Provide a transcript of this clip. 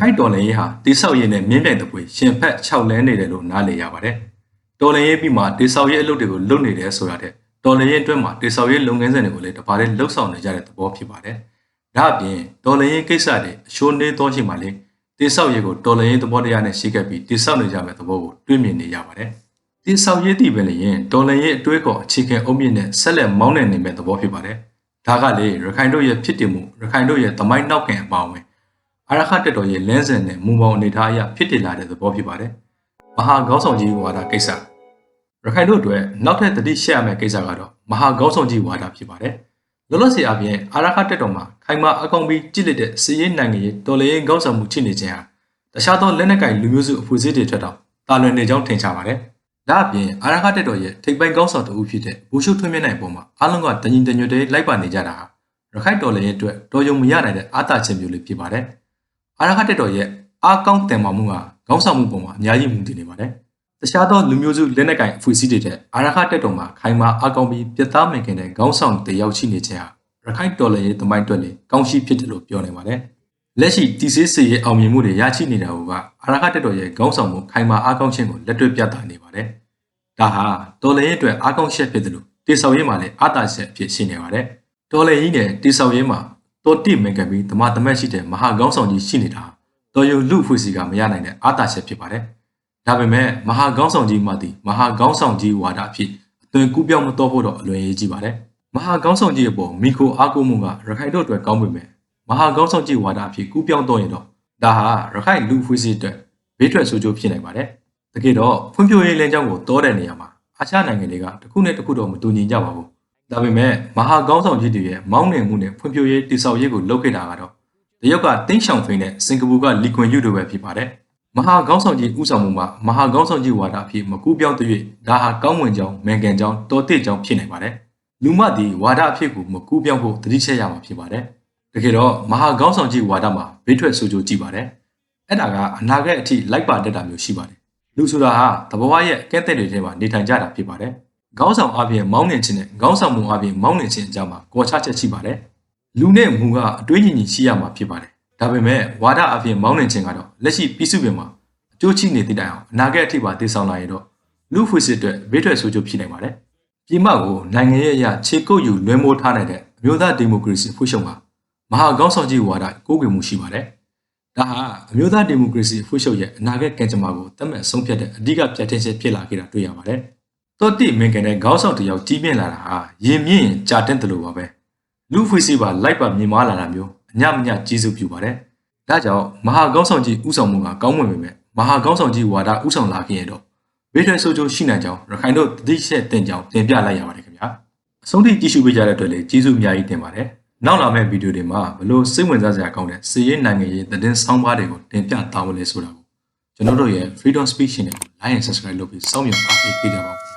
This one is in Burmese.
ခိုင်တော်လန်ရေးဟာတိဆောက်ရေးနဲ့မြင်းပြိုင်တပွေရှင်ဖက်6လန်းနေတယ်လို့နားလည်ရပါတယ်။တော်လန်ရေးပြီးမှတိဆောက်ရေးအလုပ်တွေကိုလုပ်နေတယ်ဆိုတာတဲ့တော်လန်ရေးအတွက်မှာတိဆောက်ရေးလုပ်ငန်းစဉ်တွေကိုလည်းတပါးလေးလှုပ်ဆောင်နေကြတဲ့သဘောဖြစ်ပါတယ်။ဒါအပြင်တော်လန်ရေးကိစ္စတွေအရှိုးနေသောရှိမှလေတိဆောက်ရေးကိုတော်လန်ရေးသဘောတရားနဲ့ရှိခဲ့ပြီးတိဆောက်နေကြမယ့်သဘောကိုတွေ့မြင်နေရပါတယ်။တိဆောက်ရေးတည်ပဲလေရင်တော်လန်ရေးအတွေးကောအခြေခံအုံမြင့်နဲ့ဆက်လက်မောင်းနှင်နေမယ့်သဘောဖြစ်ပါတယ်။ဒါကလေရခိုင်တို့ရဲ့ဖြစ်တည်မှုရခိုင်တို့ရဲ့သမိုင်းနောက်ခံအပေါင်းဝင် အာရခတက်တော်ရဲ့လမ်းစဉ်နဲ့မူပေါင်းအနေထားအရဖြစ်တည်လာတဲ့သဘောဖြစ်ပါတယ်။မဟာခေါင်းဆောင်ကြီးဝါဒကိစ္စရခိုင်တို့အတွက်နောက်ထပ်တတိရှက်ရမယ့်ကိစ္စကတော့မဟာခေါင်းဆောင်ကြီးဝါဒဖြစ်ပါတယ်။လောလောဆယ်အပြင်အာရခတက်တော်မှာခိုင်မာအကောင်ပြီးကြည့်လက်တဲ့စီးရေးနိုင်ငံရေးတော်လှန်ရေးခေါင်းဆောင်မှုချစ်နေခြင်းဟာတခြားသောလက်နက်ကင်လူမျိုးစုအဖွဲ့အစည်းတွေထက်တော့တာလွန်နေကြောင်းထင်ရှားပါတယ်။ဒါအပြင်အာရခတက်တော်ရဲ့ထိပ်ပိုင်းခေါင်းဆောင်တဦးဖြစ်တဲ့ဘူရှုထွန်းမြင့်နိုင်ပုံမှာအားလုံးကတညီတညွတ်တည်းလိုက်ပါနေကြတာဟာရခိုင်တော်လှန်ရေးအတွက်တော်ရုံမရနိုင်တဲ့အာသာချင်းမျိုးလေးဖြစ်ပါတယ်။ အာရခတက်တော်ရဲ့အားကောင်းတင်မာမှုကခေါင်းဆောင်မှုပုံမှာအများကြီးမူတည်နေပါတယ်။တခြားသောလူမျိုးစုလက်နက်ကင်အဖွဲ့အစည်းတွေတဲ့အာရခတက်တော်မှာခိုင်မာအားကောင်းပြီးပြတ်သားမင်ခင်တဲ့ခေါင်းဆောင်တယောက်ရှိနေခြင်းဟာရခိုင်တော်လည်းရဲ့တမိုင်းတွက်လေကောင်းရှိဖြစ်တယ်လို့ပြောနေပါတယ်။လက်ရှိတီဆေးစေရဲ့အောင်မြင်မှုတွေရရှိနေတာကအာရခတက်တော်ရဲ့ခေါင်းဆောင်မှုခိုင်မာအားကောင်းခြင်းကိုလက်တွေ့ပြသနေပါတယ်။ဒါဟာတော်လည်းရဲ့အတွက်အားကောင်းချက်ဖြစ်တယ်လို့တေဆောက်ရေးမှာလည်းအားသာချက်အဖြစ်ရှိနေပါတယ်။တော်လည်းကြီးနဲ့တေဆောက်ရေးမှာ တော်တိမင်္ဂပြီးဓမ္မသမက်ရှိတဲ့မဟာကောင်းဆောင်ကြီးရှိနေတာတော်ယုံလူဖွဲ့စီကမရနိုင်တဲ့အာသာချက်ဖြစ်ပါတယ်။ဒါပေမဲ့မဟာကောင်းဆောင်ကြီးမှသည်မဟာကောင်းဆောင်ကြီးဝါဒအဖြစ်အသွင်ကူးပြောင်းမတော်ဖို့တော့အလွန်ရေးကြီးပါတယ်။မဟာကောင်းဆောင်ကြီးအပေါ်မိခိုအားကိုးမှုကရခိုင်တို့အတွက်ကောင်းပေမဲ့မဟာကောင်းဆောင်ကြီးဝါဒအဖြစ်ကူးပြောင်းတော့ရင်တော့ဒါဟာရခိုင်လူဖွဲ့စီအတွက်ဘေးထွက်ဆိုးကျိုးဖြစ်နိုင်ပါတယ်။တကယ်တော့ဖွံ့ဖြိုးရေးလမ်းကြောင်းကိုတောတဲ့နေရာမှာအာရှနိုင်ငံတွေကတစ်ခုနဲ့တစ်ခုတော့မတူညီကြပါဘူး။ ဒါပေမဲ့မဟာကောင်းဆောင်ကြီးတွေရဲ့မောင်းနှင်မှုနဲ့ဖွံ့ဖြိုးရေးတည်ဆောက်ရေးကိုလုပ်ခဲ့တာကတော့တရုတ်ကတင်းရှောင်ဖိန်နဲ့စင်ကာပူကလီကွန်ယူတို့ပဲဖြစ်ပါတယ်။မဟာကောင်းဆောင်ကြီးဥဆောင်မှုမှာမဟာကောင်းဆောင်ကြီးဝါဒအဖြစ်မကူပြောင်းတဲ့၍ဒါဟာကောင်းဝင်ကြောင်းမန်ကန်ကြောင်းတော်တိကြောင်းဖြစ်နေပါတယ်။လူမသည်ဝါဒအဖြစ်ကိုမကူပြောင်းဖို့တတိချက်ရမှာဖြစ်ပါတယ်။တကယ်တော့မဟာကောင်းဆောင်ကြီးဝါဒမှာဘေးထွက်ဆိုးကျိုးကြည့်ပါတယ်။အဲ့ဒါကအနာဂတ်အထိလိုက်ပါတတ်တာမျိုးရှိပါတယ်။လူဆိုတာဟာတဘဝရဲ့ကဲတဲ့တွေထဲမှာနေထိုင်ကြတာဖြစ်ပါတယ်။ ခေါင်းဆောင်အပြင်မောင်းနှင်ခြင်းနဲ့ခေါင်းဆောင်မှုအပြင်မောင်းနှင်ခြင်းအကြောင်းမှာကောချချက်ရှိပါတယ်။လူနဲ့မူကအတွေးညီညီရှိရမှာဖြစ်ပါတယ်။ဒါပေမဲ့ဝါဒအပြင်မောင်းနှင်ခြင်းကတော့လက်ရှိပြည်စုပင်မှာအကျိုးချိနေတဲ့အအောင်အနာဂတ်အထိပါတည်ဆောင်လာရင်တော့လူဖွေစစ်အတွက်ဘေးထွက်ဆိုးကျိုးဖြစ်နိုင်ပါတယ်။ပြည်မကိုနိုင်ငံရေးအရာခြေကုပ်ယူလွှဲမိုးထားနိုင်တဲ့အမျိုးသားဒီမိုကရေစီဖွဲ့ချုပ်မှာမဟာခေါင်းဆောင်ကြီးဝါဒကိုးကွယ်မှုရှိပါတယ်။ဒါဟာအမျိုးသားဒီမိုကရေစီဖွဲ့ချုပ်ရဲ့အနာဂတ်ကံကြမ္မာကိုတတ်မှတ်ဆုံးဖြတ်တဲ့အဓိကပြဋ္ဌာန်းချက်ဖြစ်လာခဲ့တာတွေ့ရပါတယ်။ တော်တိမင်ကန်တဲ့ခေါင်းဆောင်တစ်ယောက်ကြီးပြင်းလာတာဟာရင်မြင့်ရင်ကြာတဲ့တယ်လို့ပါပဲလူဖွေးစီပါလိုက်ပါမြင်မာလာတာမျိုးအညမညကြီးစုပြူပါတယ်ဒါကြောင့်မဟာခေါင်းဆောင်ကြီးဥဆောင်မှုကကောင်းမွန်ပေမဲ့မဟာခေါင်းဆောင်ကြီးဝါဒဥဆောင်လာခင်ရတော့ဘေးထွက်ဆိုးကျိုးရှိနိုင်ကြောင်းရခိုင်တို့တတိချက်တင်ကြောင်းတင်ပြလိုက်ရပါတယ်ခင်ဗျာအဆုံးထိကြည့်ရှုပေးကြတဲ့အတွက်လည်းကျေးဇူးအများကြီးတင်ပါတယ်နောက်လာမယ့်ဗီဒီယိုတွေမှာဘလို့စိတ်ဝင်စားစရာကောင်းတဲ့စီးရဲနိုင်ငံရေးသတင်းဆောင်းပါးတွေကိုတင်ပြသားမလဲဆိုတာကိုကျွန်တော်တို့ရဲ့ Freedom Speech Channel ကို Like and Subscribe လုပ်ပြီးစောင့်မျှော်အားပေးကြပါဦး